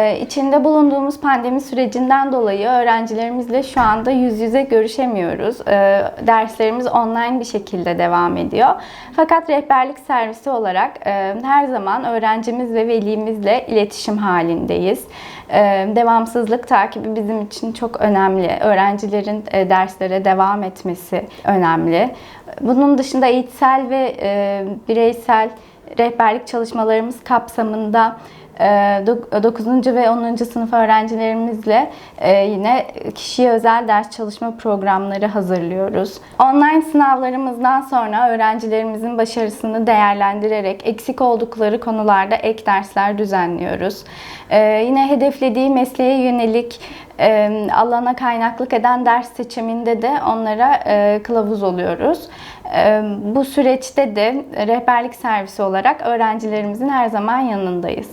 Ee, İçinde bulunduğumuz pandemi sürecinden dolayı öğrencilerimizle şu anda yüz yüze görüşemiyoruz. Ee, Derslerimiz online bir şekilde devam ediyor. Fakat rehberlik servisi olarak e, her zaman öğrencimiz ve velimizle iletişim halindeyiz. Ee, Devamsızlık takibi bizim için çok önemli. Öğrencilerin e, derslere devam etmesi önemli. Bunun dışında eğitsel ve e, bireysel rehberlik çalışmalarımız kapsamında 9. ve 10. sınıf öğrencilerimizle e, yine kişiye özel ders çalışma programları hazırlıyoruz. Online sınavlarımızdan sonra öğrencilerimizin başarısını değerlendirerek eksik oldukları konularda ek dersler düzenliyoruz. E, Yine hedeflediği mesleğe yönelik e, alana kaynaklık eden ders seçiminde de onlara e, kılavuz oluyoruz. Bu süreçte de rehberlik servisi olarak öğrencilerimizin her zaman yanındayız.